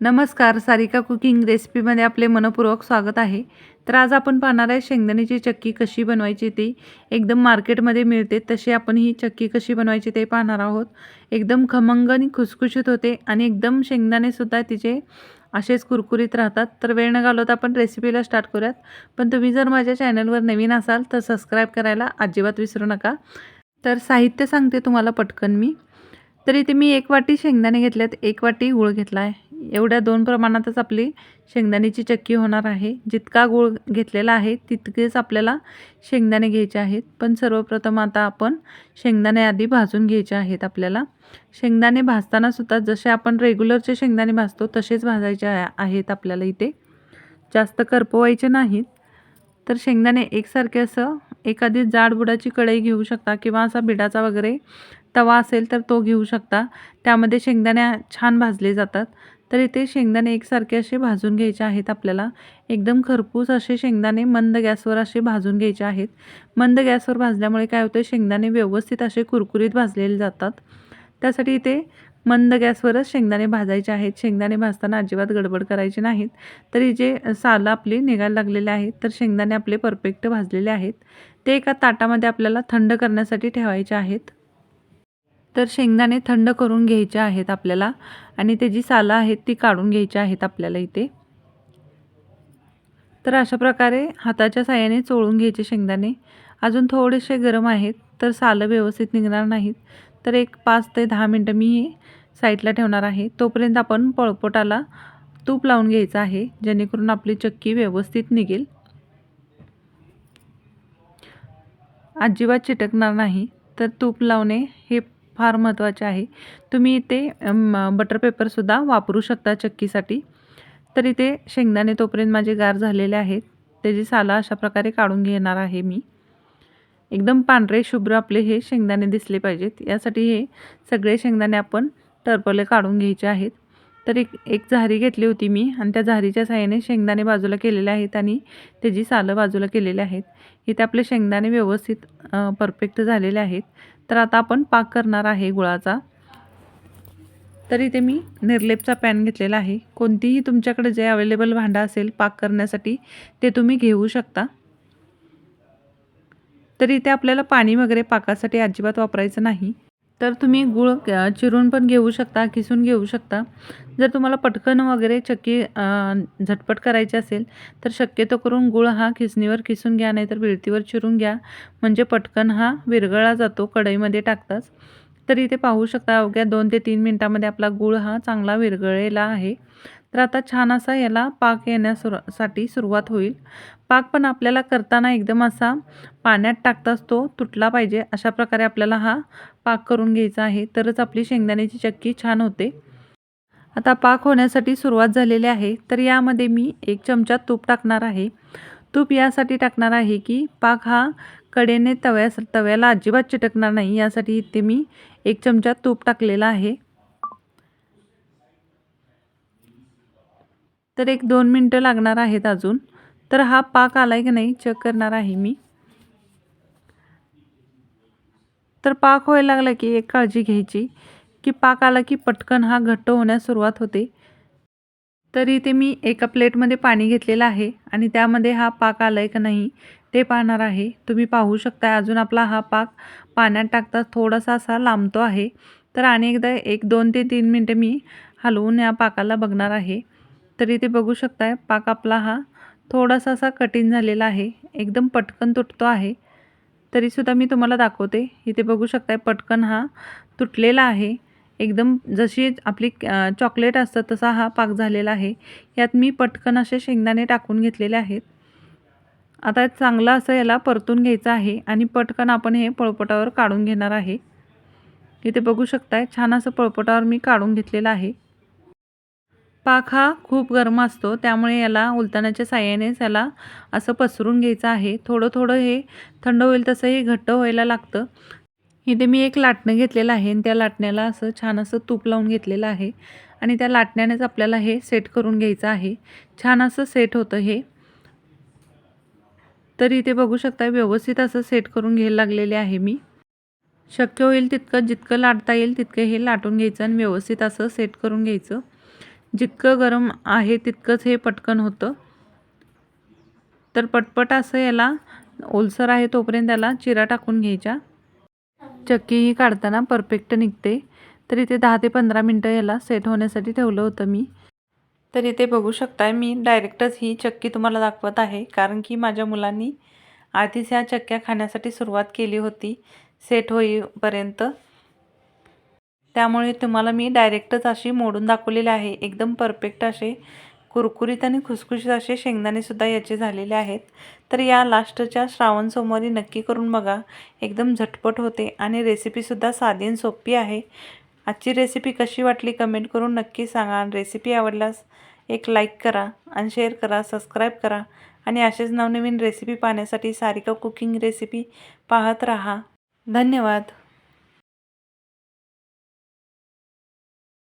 नमस्कार सारिका कुकिंग रेसिपीमध्ये आपले मनपूर्वक स्वागत आहे. तर आज आपण पाहणार आहे शेंगदाण्याची चक्की कशी बनवायची ती. एकदम मार्केटमध्ये मिळते तशी आपण ही चक्की कशी बनवायची ते पाहणार आहोत. एकदम खमंग आणि खुसखुशीत होते आणि एकदम शेंगदाणेसुद्धा तिचे असेच कुरकुरीत राहतात. तर वेळ न घालवता आपण रेसिपीला स्टार्ट करूयात. पण तुम्ही जर माझ्या चॅनलवर नवीन असाल तर सबस्क्राईब करायला अजिबात विसरू नका. तर साहित्य सांगते तुम्हाला पटकन मी. तर इथे मी एक वाटी शेंगदाणे घेतल्यात एक वाटी गूळ घेतला आहे एवढ्या दोन प्रमाणातच आपली शेंगदाण्याची चक्की होणार आहे. जितका गूळ घेतलेला आहे तितकेच आपल्याला शेंगदाणे घ्यायचे आहेत. पण सर्वप्रथम आता आपण शेंगदाणे आधी भाजून घ्यायचे आहेत आपल्याला. शेंगदाणे भाजतानासुद्धा जसे आपण रेग्युलरचे शेंगदाणे भाजतो तसेच भाजायचे आहे- आहेत आपल्याला इथे. जास्त करपवायचे नाहीत. तर शेंगदाणे एकसारखे असं एखादी जाड बुडाची कढई घेऊ शकता किंवा असा बिडाचा वगैरे तवा असेल तर तो घेऊ शकता. त्यामध्ये शेंगदाणे छान भाजले जातात. तर इथे शेंगदाणे एकसारखे असे भाजून घ्यायचे आहेत आपल्याला. एकदम खरपूस असे शेंगदाणे मंद गॅसवर असे भाजून घ्यायचे आहेत. मंद गॅसवर भाजल्यामुळे काय होतं शेंगदाणे व्यवस्थित असे कुरकुरीत भाजलेले जातात. त्यासाठी इथे मंद गॅसवरच शेंगदाणे भाजायचे आहेत. शेंगदाणे भाजताना अजिबात गडबड करायची नाहीत. तरी जे सालं आपली निघायला लागलेले आहेत तर शेंगदाणे आपले परफेक्ट भाजलेले आहेत. ते एका ताटामध्ये आपल्याला थंड करण्यासाठी ठेवायचे आहेत. तर शेंगदाणे थंड करून घ्यायचे आहेत आपल्याला आणि ते जी सालं आहेत ती काढून घ्यायची आहेत आपल्याला इथे. तर अशा प्रकारे हाताच्या साह्याने चोळून घ्यायचे शेंगदाणे. अजून थोडेसे गरम आहेत तर सालं व्यवस्थित निघणार नाहीत. तर एक पाच ते दहा मिनटं मी हे साईडला ठेवणार आहे. तोपर्यंत आपण पळपोटाला तूप लावून घ्यायचं आहे जेणेकरून आपली चक्की व्यवस्थित निघेल. अजिबात चिटकणार नाही. तर तूप लावणे हे फार महत्त्वाचे आहे. तुम्ही इथे बटर पेपरसुद्धा वापरू शकता चक्कीसाठी. तर इथे शेंगदाणे तोपर्यंत माझे गार झालेले आहेत. त्याची साला अशा प्रकारे काढून घेणार आहे मी. एकदम पांढरे शुभ्र आपले हे शेंगदाणे दिसले पाहिजेत. यासाठी हे सगळे शेंगदाणे आपण टरपले काढून घ्यायचे आहेत. तर एक एक झारी घेतली होती मी आणि त्या झारीच्या साह्याने शेंगदाणे बाजूला केलेले आहेत आणि त्याची सालं बाजूला केलेली आहेत. इथे आपले शेंगदाणे व्यवस्थित परफेक्ट झालेले आहेत. तर आता आपण पाक करणार आहे गुळाचा. तर इथे मी निर्लेपचा पॅन घेतलेला आहे. कोणतीही तुमच्याकडे जे अवेलेबल भांडं असेल पाक करण्यासाठी ते तुम्ही घेऊ शकता. तर इथे आपल्याला पाणी वगैरे पाकासाठी अजिबात वापरायचं नाही. तर तुम्ही गूळ चिरून पण घेऊ शकता किसून घेऊ शकता. जर तुम्हाला पटकन वगैरे चक्की झटपट करायची असेल तर शक्यतो करून गूळ हा खिसणीवर किसून घ्या नाहीतर विळतीवर चिरून घ्या. म्हणजे पटकन हा विरघळला जातो कढईमध्ये टाकताच. तर इथे पाहू शकता अवघ्या दोन ते तीन मिनटामध्ये आपला गूळ हा चांगला विरघळलेला आहे. तर आता छान असा याला पाक येण्यासाठी सुरुवात होईल. पाक पण आपल्याला करताना एकदम असा पाण्यात टाकताच तो तुटला पाहिजे अशा प्रकारे आपल्याला हा पाक करून घ्यायचा आहे. तरच आपली शेंगदाण्याची चक्की छान होते. आता पाक होण्यासाठी सुरुवात झालेली आहे. तर यामध्ये मी एक चमचा तूप टाकणार आहे. तूप यासाठी टाकणार आहे की पाक हा कडेने तव्यास तव्याला अजिबात चिटकणार नाही. यासाठी इथे मी एक चमचा तूप टाकलेला आहे. तर एक दोन मिनटं लागणार आहेत अजून. तर हा पाक आला आहे की नाही चेक करणार आहे मी. तर पाक व्हायला लागला की एक काळजी घ्यायची की पाक आला की पटकन हा घट्ट होण्यास सुरुवात होते. तरी इथे मी एका प्लेटमध्ये पाणी घेतलेलं आहे आणि त्यामध्ये हा पाक आला आहे का नाही ते पाहणार आहे. तुम्ही पाहू शकता अजून आपला हा पाक पाण्यात टाकता थोडासा असा लांबतो आहे. तर आणि एकदा एक दोन ते तीन मिनटं मी हलवून या पाकाला बघणार आहे. तर इथे बघू शकताय. पाक आपला हा थोडासा असा कठीण झालेला आहे. एकदम पटकन तुटतो आहे. तरीसुद्धा मी तुम्हाला दाखवते. इथे बघू शकताय पटकन हा तुटलेला आहे. एकदम जशी आपली चॉकलेट असतं तसा हा पाक झालेला आहे. यात मी पटकन असे शेंगदाणे टाकून घेतलेले आहेत. आता चांगलं असं याला परतून घ्यायचं आहे आणि पटकन आपण हे पळपटावर काढून घेणार आहे. इथे बघू शकताय छान असं पळपटावर मी काढून घेतलेलं आहे. पाक हा खूप गरम असतो त्यामुळे याला उलतानाच्या साह्यानेच याला असं पसरून घ्यायचं आहे. थोडं थोडं हे थंड होईल तसं हे घट्ट व्हायला लागतं. इथे मी एक लाटणं घेतलेलं आहे आणि त्या लाटण्याला असं छान असं तूप लावून घेतलेलं आहे आणि त्या लाटण्यानेच आपल्याला हे सेट करून घ्यायचं आहे. छान असं सेट होतं हे. तर इथे बघू शकता व्यवस्थित असं सेट करून घ्यायला लागलेले आहे मी. शक्य होईल तितकं जितकं लाटता येईल तितकं हे लाटून घ्यायचं आणि व्यवस्थित असं सेट करून घ्यायचं. जितकं गरम आहे तितकंच हे पटकन होतं. तर पटपट असं याला ओलसर आहे तोपर्यंत त्याला चिरा टाकून घ्यायच्या. चक्की ही काढताना परफेक्ट निघते. तर इथे दहा ते पंधरा मिनटं याला सेट होण्यासाठी ठेवलं होतं मी. तर इथे बघू शकताय मी डायरेक्टच ही चक्की तुम्हाला दाखवत आहे. कारण की माझ्या मुलांनी आधीच ह्या चक्क्या खाण्यासाठी सुरुवात केली होती सेट होईपर्यंत. त्यामुळे तुम्हाला मी डायरेक्टच अशी मोडून दाखवलेली आहे. एकदम परफेक्ट असे कुरकुरीत आणि खुसखुशीत असे शेंगदाणेसुद्धा याचे झालेले आहेत. तर या लास्टच्या श्रावण सोमवारी नक्की करून बघा. एकदम झटपट होते आणि रेसिपीसुद्धा साधी आणि सोपी आहे. आजची रेसिपी कशी वाटली कमेंट करून नक्की सांगा आणि रेसिपी आवडल्यास एक लाईक करा आणि शेअर करा सबस्क्राईब करा आणि असेच नवनवीन रेसिपी पाहण्यासाठी सारिका कुकिंग रेसिपी पाहत राहा. धन्यवाद.